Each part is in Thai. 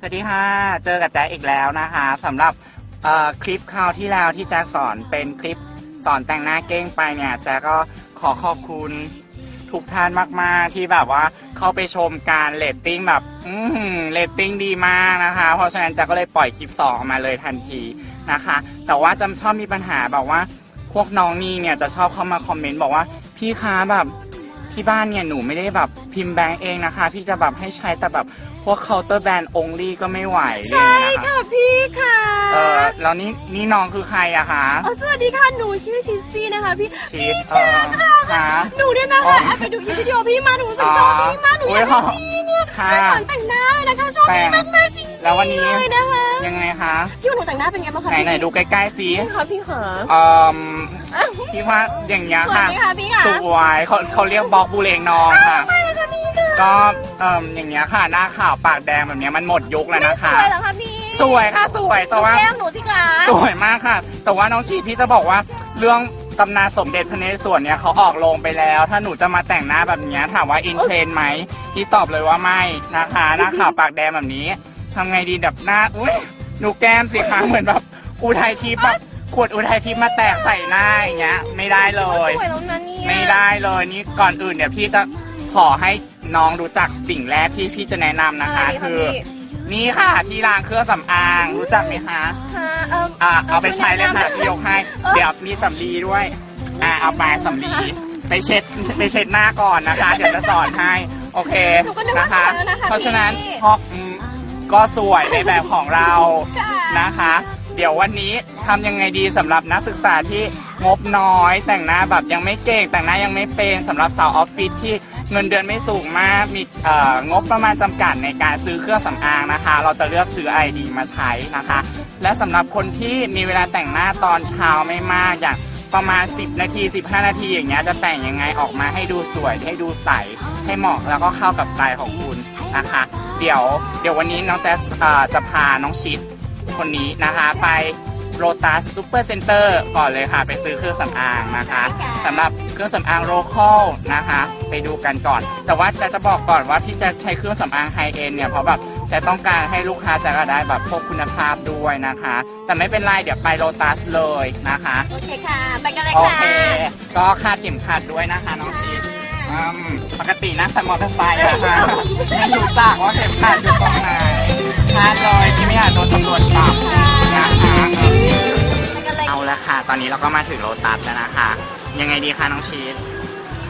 สวัสดีค่ะ เจอกับแจ๊คอีกแล้วนะคะสำหรับคลิปคราวที่แล้วที่แจ๊คสอนเป็นคลิปสอนแต่งหน้าเก้งไปเนี่ยแจ๊คก็ขอขอบคุณทุกท่านมาก ๆ ที่แบบว่าเข้าไปชมการเลตติ้งแบบอืมเลตติ้งดีมากนะคะ เพราะฉะนั้นแจ๊คก็เลยปล่อยคลิปสองมาเลยทันทีนะคะ แต่ว่าจำชอบมีปัญหาแบบว่า พวกน้องนี่เนี่ยจะชอบเข้ามาคอมเมนต์บอกว่าพี่คะแบบ ที่บ้านเนี่ยหนูไม่ได้แบบพิมพ์แบงก์เองนะคะ พี่จะแบบให้ใช้แต่แบบพวกเคาน์เตอร์แบรนด์องลี่ก็ไม่ไหวเลยใช่นะคะ ค่ะพี่ค่ะเออแล้วนี่นี่น้องคือใครอะคะ เออสวัสดีค่ะหนูชื่อชิซซี่นะคะพี่ชีพี่สแจ๊คค่ะ ค่ะหนูเนี่ยนะอ๋คะอแอบไปดูคลิปวิดีโอพี่มาหนูรู้สึกชอบพี่มากหนูอยากโอ้ให้ยพี่เนี่ย ค่ะช่วยสอนแต่งหน้าเลยนะคะชอบแต่พี่มากมากๆจริงๆแล้ววันนี้เลยนะคะยังไงคะพี่ว่าหนูแต่งหน้าเป็นไงบ้างคะไหนพี่ไหนดูใกล้ๆสิใช่ค่ะพี่ค่ะเอ่อพี่ว่าอย่างเงี้ยสวยค่ะไหมคะพี่ค่ะสวยเขาเขาเรียกบล็อกบูเลงนองค่ะไม่เลยค่ะพี่ค่ะก็เอ่ออย่างเงี้ยค่ะหน้าขาวปากแดงแบบเนี้ยมันหมดยุคแล้วไม่นะสคะวยเหรอคะพี่สวยค่ะสวยแต่ว่าแก้มหนูสิคะสวยมากค่ะ แต่ว่าน้องชีพี่จะบอกว่าเรื่อง ตำนานสมเด็จพระนเรศวรเนี่ยเขาออกโรงไปแล้ว ถ้าหนูจะมาแต่งหน้าแบบเนี้ยถามว่าอินเทรนด์ไหมพี่ตอบเลยว่าไม่นะคะหน้าขาวปากแดงแบบนี้ทำไงดีแบบหน้าอุ้ยหนูแก้มสิคะเหมือนแบบอุทัยทิพย์แบบขวดอุทัยทิพย์มาแตกใส่หน้าอย่างเงี้ย ไม่ได้เลย สวยแล้วนะเนี่ยไม่ได้เลยนี่ก่อนอื่นเนี่ยพี่จะขอให้น้องรู้จักสิ่งแรกที่พี่จะแนะนำนะคะะไรคือพี่ นี่ค่ะที่ล้างเครื่องสำอางรู้จักไหมคะค่ะเอิ่มอ่าเอาไปใช้เลยค่ะพี่ยกให้เออเดี๋ยวมีสำลีด้วย อ่าเอาไปสำลีไปเช็ดไปเช็ดหน้าก่อนนะคะ เดี๋ยวจะสอนให้โอเคหนูก็นึกว่านะคะสวยแล้วนะคะ เพราะฉะนั้นพี่พออืมก็สวยในแบบของเราค่ะนะคะ เดี๋ยววันนี้ทำยังไงดีสำหรับนักศึกษาที่งบน้อย แต่งหน้าแบบยังไม่เก่งแต่งหน้ายังไม่เป็นสำหรับสาวออฟฟิศที่ เงินเดือนไม่สูงมากมีเอ่องบประมาณจำกัดในการซื้อเครื่องสำอางนะคะ เราจะเลือกซื้อไอดีมาใช้นะคะ และสำหรับคนที่มีเวลาแต่งหน้าตอนเช้าไม่มากอย่างประมาณ 10 นาที 15 นาทีอย่างเงี้ยจะแต่งยังไงออกมาให้ดูสวยให้ดูใส ให้เหมาะแล้วก็เข้ากับสไตล์ของคุณนะคะ เดี๋ยวเดี๋ยววันนี้น้องแจ๊สจะพาน้องชิดคนนี้นะคะ ไปโ o ตัสซูเปอร์เซ็นเตอร์ก่อนเลยค่ะ ไปซื้อเครื่องสำอางนะคะสำหรับ เครื่องสำอางโลคอลนะคะ ไปดูกันก่อน แต่ว่าจะจะบอกก่อนว่าที่จะใช้เครื่องสำอางไฮเอ็นเนี่ยเพราะแบบจะต้องการให้ลูกค้าจะได้แบบพวกคุณภาพด้วยนะคะ แต่ไม่เป็นไรเดี๋ยวไปโ o ตัสเลยนะคะ โอเคค่ะ ไปกันเลยโอค่ะเค ก็คาดเข็มขัดด้วยนะคะน้องชีสอืมปกตินั่งแต่มอเตอร์ไซค์นะคะไม่รู้จักว่าเข็มขัดอยู่ตรงไหนคาดเลยที่ไม่อยากโดนตำรวจจับนะคะ ไปกันเลยเอาละค่ะ ตอนนี้เราก็มาถึงโลตัสแล้วนะคะ ยังไงดีคะน้องชีส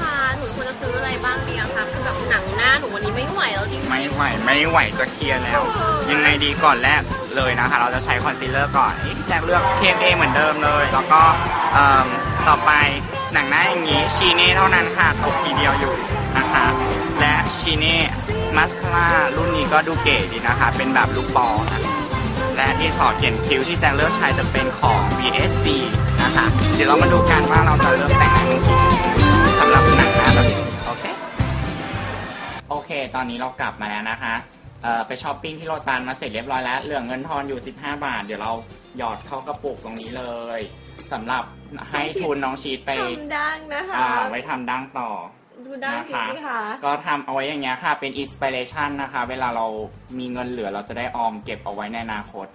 ค่ะหนูควรจะซื้ออะไรบ้างดีอะคะคือแบบหนังหน้าหนูวันนี้ไม่ไหวแล้วจริงๆ ไม่ไหวไม่ไหวจะเคลียร์แล้ว ยังไงดีก่อนแรกเลยนะคะ เราจะใช้คอนซีลเลอร์ก่อนนี่พี่แจ็คเลือก KMA เหมือนเดิมเลย แล้วก็เอิ่มต่อไปหนังหน้าอย่างนี้ชีเน่เท่านั้นค่ะตกทีเดียวอยู่นะคะ และชีเน่มัสคาร่ารุ่นนี้ก็ดูเก๋ดีนะคะ เป็นแบบลูกบอลนะ และที่สอเขียนคิ้วที่แจ็คเลือกใช้จะเป็นของ VSC นะคะเดี๋ยวเรามาดูกันว่าเราจะเลือกแต่งหน้าเป็นชิ้นสำหรับหนังหน้าแบบนี้โอเคโอเค ตอนนี้เรากลับมาแล้วนะคะเอ่อไปช้อปปิ้งที่โรตันมาเสร็จเรียบร้อยแล้ว เหลือเงินทอนอยู่ 15 บาท เดี๋ยวเราหยอดเข้ากระปุกตรงนี้เลยสำหรับให้ทุนน้องชีตไปทำดังนะคะอ่าไว้ทำดั้งต่อ ดูดังสินะคะค่ะก็ทำเอาไว้อย่างเงี้ยค่ะ เป็นอินสปิเรชันนะคะ เวลาเรามีเงินเหลือเราจะได้ออมเก็บเอาไว้ในอนาคต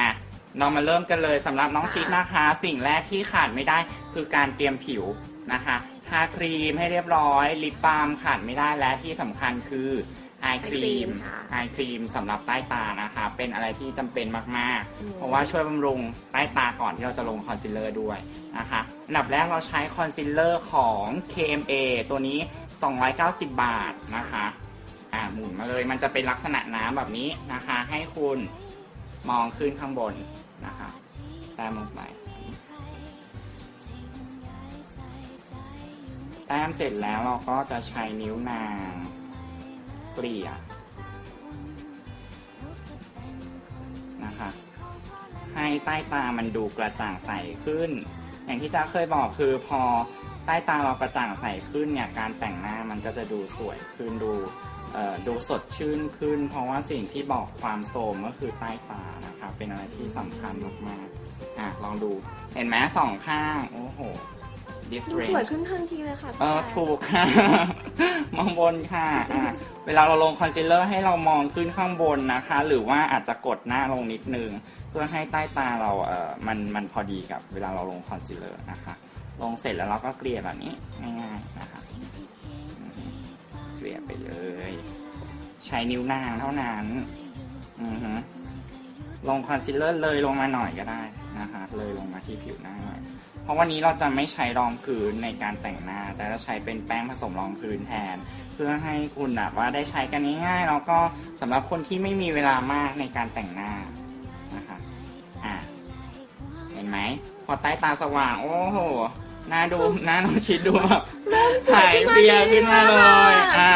อะเรามาเริ่มกันเลยสำหรับน้องชิดนะคะ สิ่งแรกที่ขาดไม่ได้คือการเตรียมผิวนะคะทาครีมให้เรียบร้อยลิปบาล์มขาดไม่ได้และที่สำคัญคือ ไอครี cream มค่ะ ไอครีมสำหรับใต้ตานะคะ เป็นอะไรที่จำเป็นมากอืม ๆ เพราะว่าช่วยบำรุงใต้ตาก่อนที่เราจะลงคอนซีลเลอร์ด้วยนะคะอันดับแรกเราใช้คอนซีลเลอร์ของ KMA ตัวนี้ 290 บาทนะคะ อ่าหมุนมาเลย มันจะเป็นลักษณะน้ำแบบนี้นะคะ ให้คุณมองขึ้นข้างบนนะคะแต้มลงไป แต้มเสร็จแล้วเราก็จะใช้นิ้วนางเกลี่ยนะคะ ให้ใต้ตามันดูกระจ่างใสขึ้น อย่างที่จ้าเคยบอกคือพอใต้ตาเรากระจ่างใสขึ้นเนี่ยการแต่งหน้ามันก็จะดูสวยขึ้นดูดูสดชื่นขึ้น เพราะว่าสิ่งที่บอกความโทรมก็คือใต้ตานะคะเป็นอะไรที่สำคัญมากๆอะลองดูเห็นไหมสองข้าง โอ้โห different สวยขึ้นทันทีเลยค่ะเออถูกค่ะ มองบนค่ะอะ เวลาเราลงคอนซีลเลอร์ให้เรามองขึ้นข้างบนนะคะ หรือว่าอาจจะกดหน้าลงนิดนึง เพื่อให้ใต้ตาเราเออมันมันพอดีกับเวลาเราลงคอนซีลเลอร์นะคะ ลงเสร็จแล้วเราก็เกลี่ยแบบนี้ง่ายๆนะคะอืมเกลี่ยไปเลย ใช้นิ้วนางเท่านั้น อือฮึลงคอนซีลเลอร์เลยลงมาหน่อยก็ได้ นะคะ เลยลงมาที่ผิวหน้าหน่อยเพราะวันนี้เราจะไม่ใช้รองพื้นในการแต่งหน้า แต่จะใช้เป็นแป้งผสมรองพื้นแทน เพื่อให้คุณแบบว่าได้ใช้กันง่ายๆแล้วก็สำหรับคนที่ไม่มีเวลามากในการแต่งหน้านะคะอะเห็นไหมพอใต้ตาสว่างโอ้โหหน้าดูหน้าน้องชิดดูแบบฉายเบียร์ขึ้นมาเลยอะ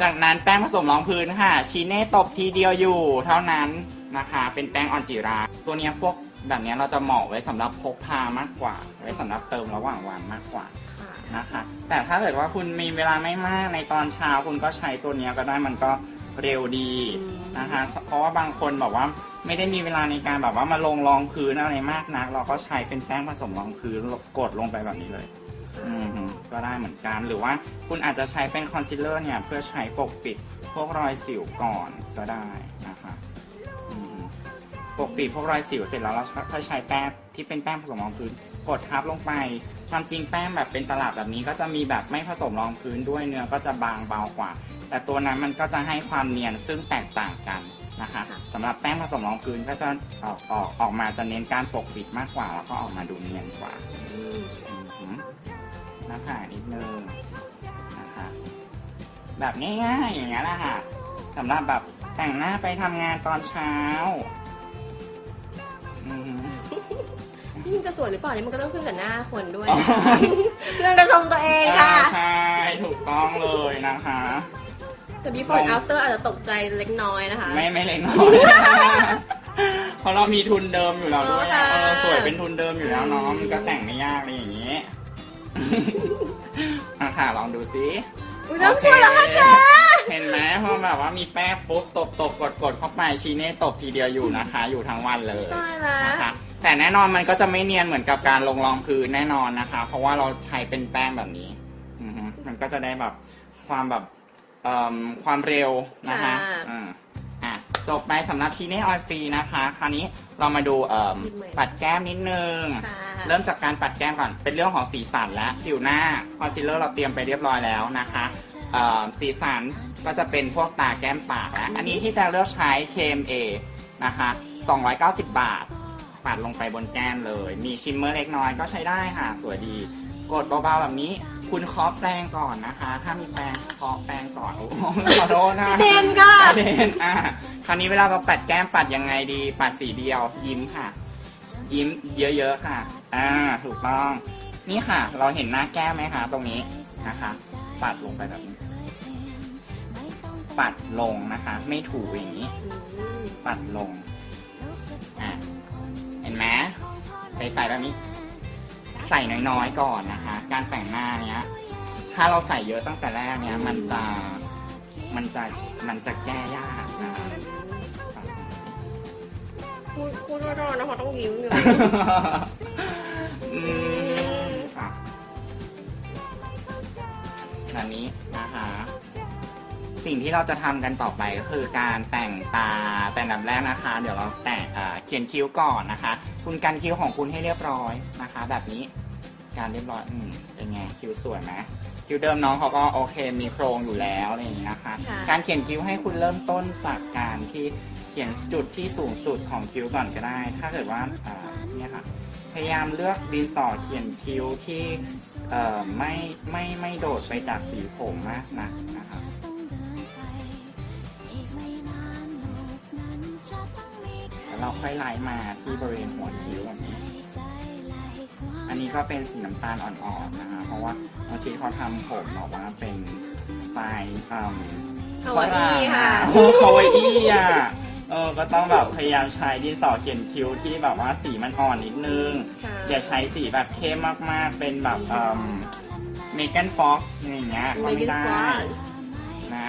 จากนั้นแป้งผสมรองพื้นค่ะชีเน่ตบทีเดียวอยู่เท่านั้นนะคะ เป็นแป้งออนจิรา ตัวนี้พวก แบบเนี้ยเราจะเหมาะไว้สำหรับพกพามากกว่า ไว้สำหรับเติมระหว่างวันมากกว่าค่ะนะคะ แต่ถ้าเกิดว่าคุณมีเวลาไม่มากในตอนเช้าคุณก็ใช้ตัวเนี้ยก็ได้มันก็เร็วดีอืมนะคะเพราะว่าบางคนแบบว่าไม่ได้มีเวลาในการแบบว่ามาลงรองพื้นอะไรมากนัก เราก็ใช้เป็นแป้งผสมรองพื้นกดลงไปแบบนี้เลยอืมฮึก็ได้เหมือนกันหรือว่าคุณอาจจะใช้เป็นคอนซีลเลอร์เนี่ยเพื่อใช้ปกปิดพวกรอยสิวก่อนก็ได้นะคะอืมฮึ ปกปิดพวกรอยสิวเสร็จแล้วเราค่อยใช้แป้งที่เป็นแป้งผสมรองพื้นกดทับลงไปความจริงแป้งแบบเป็นตลับแบบนี้ก็จะมีแบบไม่ผสมรองพื้นด้วยเนื้อก็จะบางเบากว่า แต่ตัวนั้นมันก็จะให้ความเนียนซึ่งแตกต่างกันนะคะสำหรับแป้งผสมรองพื้นก็จะออกออกออกมาจะเน้นการปกปิดมากกว่า แล้วก็ออกมาดูเนียนกว่าอืมอือหือหน้าผากนิดนึงนะคะแบบง่ายๆอย่างเงี้ยแหละค่ะสำหรับแบบแต่งหน้าไปทำงานตอนเช้า อือหือยิ่งจะสวยหรือเปล่านี่มันก็ต้องขึ้นกับหน้าคนด้วยเครื่องจะชมตัวเองค่ะ ใช่ ถูกต้องเลยนะคะ แต่ before and after อาจจะตกใจเล็กน้อยนะคะ ไม่ไม่เล็กน้อยเพราะเรามีทุนเดิมอยู่แล้วด้วยอะอ๋อค่ะเออสวยเป็นทุนเดิมอยู่แล้วเนาะมันก็แต่งไม่ยากเลยอย่างนี้อะค่ะลองดูซิอุ้ยน้ำสวยแล้วค่ะเจ๊ เห็นไหมพอแบบว่ามีแป้งปุ๊บตบตบกดกดเข้าไปชีเน่ตบทีเดียวอยู่นะคะ อยู่ทั้งวันเลยตายแล้ว นะคะแต่แน่นอนมันก็จะไม่เนียนเหมือนกับการลงรองพื้นแน่นอนนะคะ เพราะว่าเราใช้เป็นแป้งแบบนี้อือฮึมันก็จะได้แบบความแบบเอิ่มความเร็วนะคะอืมอะจบไปสำหรับชีเน่ออยฟรีนะคะ คราวนี้เรามาดูเอิ่มปัดแก้มนิดนึง ค่ะเริ่มจากการปัดแก้มก่อน เป็นเรื่องของสีสันและผิวหน้าคอนซีลเลอร์เราเตรียมไปเรียบร้อยแล้วนะคะเอ่อ สีสันก็จะเป็นพวกตาแก้มปากแล้วอันนี้ที่จะเลือกใช้ KMA นะคะ290 บาทปัดลงไปบนแก้มเลย มีชิมเมอร์เล็กน้อยก็ใช้ได้ค่ะ สวยดี กดเบาๆแบบนี้ คุณเคาะแปรงก่อนนะคะ ถ้ามีแปรงเคาะแปรงก่อนโอ้โหขอโทษนะกระเด็นค่ะกระเด็นอะคราวนี้เวลาเราปัดแก้มปัดยังไงดี ปัดสีเดียวยิ้มค่ะ ยิ้มเยอะๆค่ะ อ่า ถูกต้อง นี่ค่ะ เราเห็นหน้าแก้มไหมคะตรงนี้นะคะ ปัดลงไปแบบนี้ ปัดลงนะคะ ไม่ถูอย่างนี้อืมปัดลงอะเห็นไหมใส่ๆแบบนี้ ใส่น้อยๆก่อนนะคะ การแต่งหน้าเนี้ย ถ้าเราใส่เยอะตั้งแต่แรกเนี้ย มันจะมันจะมันจะแก้ยากนะคะปัดลงไปพูดพูดรอดๆนะคะต้องยิ้มอยู่อืมค่ะแบบนี้นะคะ สิ่งที่เราจะทำกันต่อไปก็คือการแต่งตาแต่อันดับแรกนะคะ เดี๋ยวเราแต่งอ่าเขียนคิ้วก่อนนะคะ คุณกันคิ้วของคุณให้เรียบร้อยนะคะ แบบนี้การเรียบร้อยอืมเป็นไงคิ้วสวยไหมคิ้วเดิมน้องเขาก็โอเคมีโครงอยู่แล้วอะไรอย่างนี้นะคะ ค่ะ การเขียนคิ้วให้คุณเริ่มต้นจากการที่เขียนจุดที่สูงสุดของคิ้วก่อนก็ได้ ถ้าเกิดว่าอ่าเนี่ยค่ะ พยายามเลือกดินสอเขียนคิ้วที่เอ่อไม่ไม่ไม่โดดไปจากสีผมมากนะนะครับ แล้วเราค่อยไล่มาที่บริเวณหัวคิ้วแบบนี้ อันนี้ก็เป็นสีน้ำตาลอ่อนๆนะคะเพราะว่าน้องชีเขาทำผมบอกว่าเป็นสไตล์อืมฮาวาอี้ค่ะโอ้คาวาอี้อะเออก็ต้องแบบพยายามใช้ดินสอเขียนคิ้วที่แบบว่าสีมันอ่อนนิดนึงค่ะอย่าใช้สีแบบเข้มมากๆ เป็นแบบเอ่อเมแกนฟ็อกซ์อย่างเงี้ยก็ไม่ได้นะ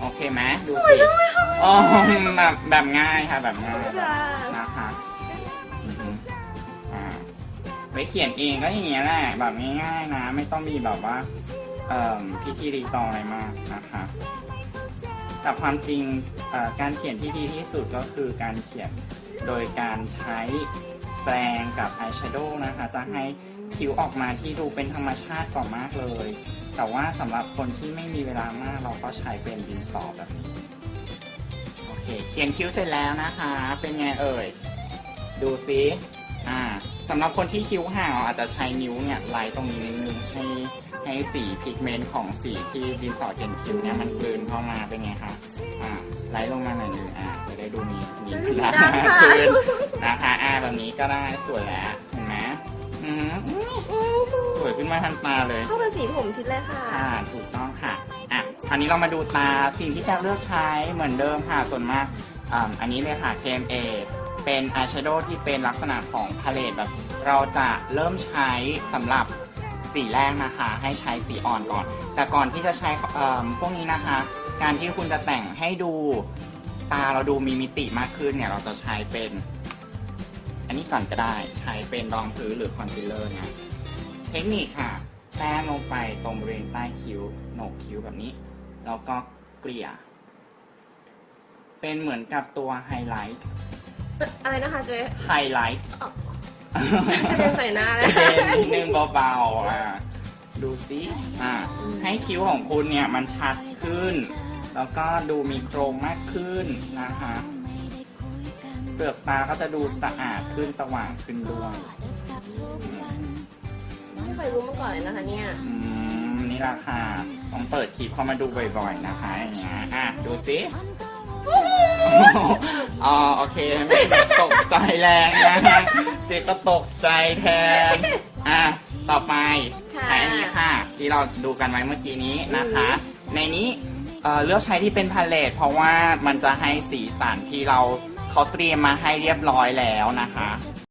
โอเคไหมดูสวยสิจังเลยค่ะอ๋อแบบแบบง่ายค่ะแบบง่ายค่ะนะคะอือฮึอ่าไว้เขียนเองก็อย่างเงี้ยแหละแบบง่ายๆนะ ไม่ต้องมีแบบว่า เอ่อพิธีรีตองอะไรมากนะคะแต่ความจริงเอ่อการเขียนที่ดีที่สุดก็คือการเขียนโดยการใช้แปรงกับอายแชโดว์นะคะ จะให้คิ้วออกมาที่ดูเป็นธรรมชาติกว่ามากเลย แต่ว่าสำหรับคนที่ไม่มีเวลามากเราก็ใช้เป็นดินสอแบบนี้ โอเค เขียนคิ้วเสร็จแล้วนะคะ เป็นไงเอ่ย ดูซิอ่าสำหรับคนที่คิ้วห่างเราอาจจะใช้นิ้วเนี่ยไล่ตรงนี้นิดนึงให้ให้สีพิกเมนต์ของสีที่ดินสอเขียนคิ้วเนี่ยมันกลืนเข้ามาเป็นไงคะอ่าไล่ลงมาหน่อยหนึงอ่าจะได้ดูมีมีพลังได้ค่ะขึ้นนะคะอ่าแบบนี้ก็ได้สวยแล้วเห็นไหม อืมสวยขึ้นมาทันตาเลย เข้ากับสีผมชิดเลยค่ะ ค่ะ ถูกต้องค่ะ อะคราวนี้เรามาดูตาสิ่งที่จะเลือกใช้เหมือนเดิมค่ะ ส่วนมากอ่าอันนี้เลยค่ะ KMA เป็นอายแชโดว์ที่เป็นลักษณะของพาเลตแบบ เราจะเริ่มใช้สำหรับสีแรกนะคะ ให้ใช้สีอ่อนก่อน แต่ก่อนที่จะใช้เอิ่มพวกนี้นะคะ การที่คุณจะแต่งให้ดูตาเราดูมีมิติมากขึ้นเนี่ย เราจะใช้เป็นอั นนี้ก่อนก็ได้ ใช้เป็นรองพื้นหรือคอนซีลเลอร์นะเทคนิคค่ะแต้มลงไปตรงบริเวณใต้คิ้วโหนกคิ้วแบบนี้ แล้วก็เกลี่ย เป็นเหมือนกับตัวไฮไลท์อะไรนะคะเจ๊ไฮไลท์กระเด็นใส่หน้าเลย จะเด่นนิดนึงเบาๆอะดูซิอ่าให้คิ้วของคุณเนี่ยมันชัดขึ้น แล้วก็ดูมีโครงมากขึ้นนะคะ เปลือกตาก็จะดูสะอาดขึ้นสว่างขึ้นด้วยอืมไม่เคยรู้มาก่อนเลยนะคะเนี่ย อืมนี่ราคาต้องเปิดคลิปเข้ามาดูบ่อยๆนะคะอย่างเงี้ยอะดูสิอ๋อโอเคไม่ตกใจแรงนะฮะเจ๊ก็ตกใจแทน อะ ต่อไปค่ะใช้อันนี้ค่ะ ที่เราดูกันไว้เมื่อกี้นี้นะคะ ในนี้เอ่อเลือกใช้ที่เป็นพาเลตเพราะว่ามันจะให้สีสันที่เรา เขาเตรียมมาให้เรียบร้อยแล้วนะคะ